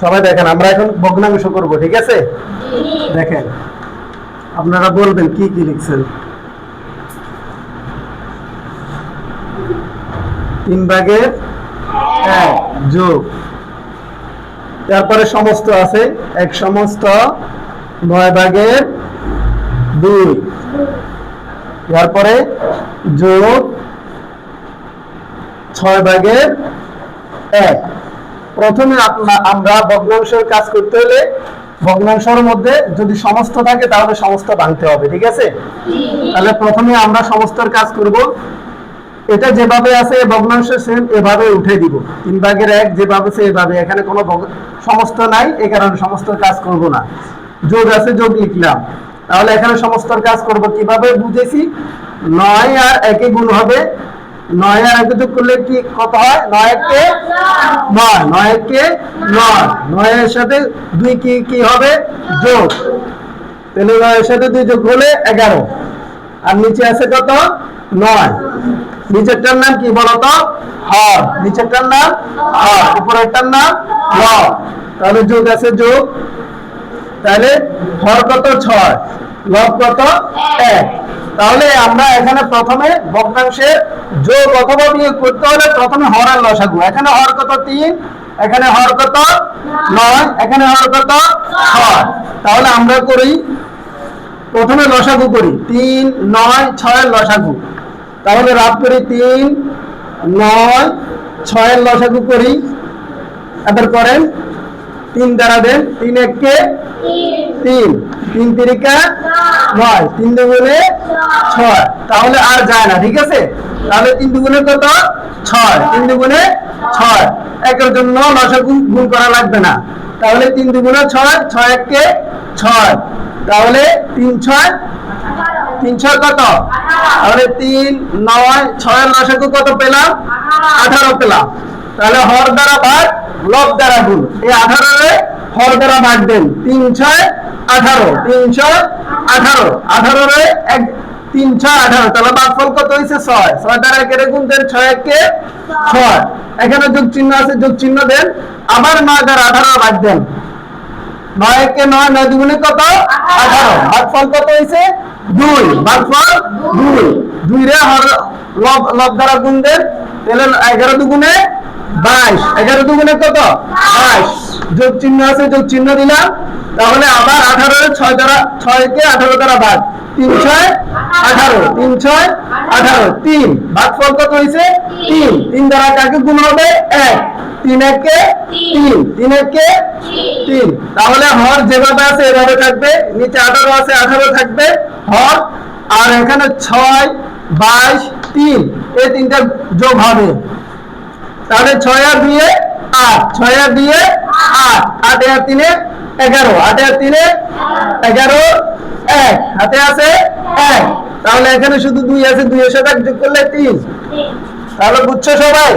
সবাই দেখেন, আমরা এখন ভগ্নাংশ করব, ঠিক আছে? দেখেন, আপনারা বলবেন কি কি লিখছেন? তিন ভাগের যোগ। তারপরে সমস্ত আছে, এক সমস্ত নয় ভাগের দুই। তারপরে যোগ ছয় ভাগের এক। প্রথমে আমরা ভগ্নাংশের কাজ করতে হলে ভগ্নাংশের মধ্যে যদি সমস্ত থাকে তাহলে সমস্ত ভাঙতে হবে, ঠিক আছে? তাহলে প্রথমে আমরা সমস্তর কাজ করব। এটা যেভাবে আছে ভগ্নাংশ সেম এভাবে উঠে দিব। তিন ভাগের এক যেভাবে আছে এভাবে। এখানে কোনো সমস্ত নাই, এ কারণে সমস্তর কাজ করব না। যোগ আছে, যোগ লিখলাম। তাহলে এখানে সমস্তর কাজ করব কীভাবে বুঝেছি? নয় আর একে গুণ হবে নয় আর একে যোগ করলে কি কত হয়? নয় নয় নয় একে নয়। নয়ের সাথে দুই কি কি হবে? যোগ। তাহলে নয়ের সাথে দুই যোগ হলে এগারো। আর নিচে আছে কত? নয়। নিচেরটার নাম কি বলতো? হর। নিচেরটার নাম হর। উপরেরটার নাম ল তাহলে যোগ আছে যোগ। তাহলে হর কত? ছয়। লব কত? এক। তাহলে আমরা এখানে প্রথমে ভগ্নাংশে যোগ অথবা বিয়োগ করতে হলে প্রথমে হর আর লসাগু। এখানে হর কত তিন, এখানে হর কত নয়, এখানে হর কত ছয়। তাহলে আমরা করি, প্রথমে লসাগু করি। তিন, নয়, ছয়ের লসাগু। তাহলে রাত করি তিন, নয়, ছয়ের লসাগু করি। এবার করেন তিন দ্বারা দেন, তিন এককে তিন। তিন তিরিকা নয়। তিন দুগুণে ছয়। তাহলে আর যায় না, ঠিক আছে? তাহলে তিন দুগুণে কত? ছয়। তিন দুগুণে ছয়। একের জন্য লসাগু গুণ গুণ করা লাগবে না। তাহলে তিন দুগুণে ছয় ছয় এককে ছয়। তাহলে তিন ছয় তিন ছয় কত? তাহলে তিন, নয়, ছয় লসাগু কত পেলাম? আঠারো পেলাম। তাহলে হর দ্বারা ভাগ, লব দ্বারা গুণ। এই আঠারোরে হর দ্বারা ভাগ দেন। তিন ছয়, আঠারো। তিন ছয়, আঠারো। আঠারোরে এক, তিন ছয়, আঠারো। তাহলে ভাগফল কত হয়েছে ছয়। ছয় দ্বারা একের গুণ দেন, ছয় একে ছয়। এখানে যোগ চিহ্ন আছে, যোগ চিহ্ন দেন। আবার নয় দ্বারা আঠারো ভাগ দেন। নয় একে নয় নয় দুগুণে কত? আঠারো। ভাগফল কত হয়েছে দুই। ভাগফল দুই। দুই রে হর, লব লব দ্বারা গুণ দেন। তাহলে এগারো দুগুণে বাইশ। এগারো দুগুণে কত? বাইশ। যোগ চিহ্ন আছে, যোগ চিহ্ন দিলাম। তাহলে আবার আঠারো ছয় দ্বারা ছয় কে আঠারো দ্বারা ভাগ। তিন ছয়, আঠারো। তিন ছয়, আঠারো। তিন। ভাগফল কত হয়েছে? তিন। তিন দ্বারা কাকে গুণ হবে? এক। তিন একে তিন। তিন একে তিন। তাহলে হর যেভাবে আছে, এভাবে থাকবে। নিচে আঠারো আছে, আঠারো থাকবে। হর। আর এখানে ছয়, বাইশ, তিন। এই তিনটা যোগ হবে। তাহলে ছয় আর দুয়ে আট। ছয় আর দুয়ে আট। আট আর তিনে এগারো। আট আর তিনে এগারো এক। হাতে আছে এক। তাহলে এখানে শুধু দুই আছে। দুইয়ের সাথে যোগ করলে তিন। তাহলে বুঝছ সবাই?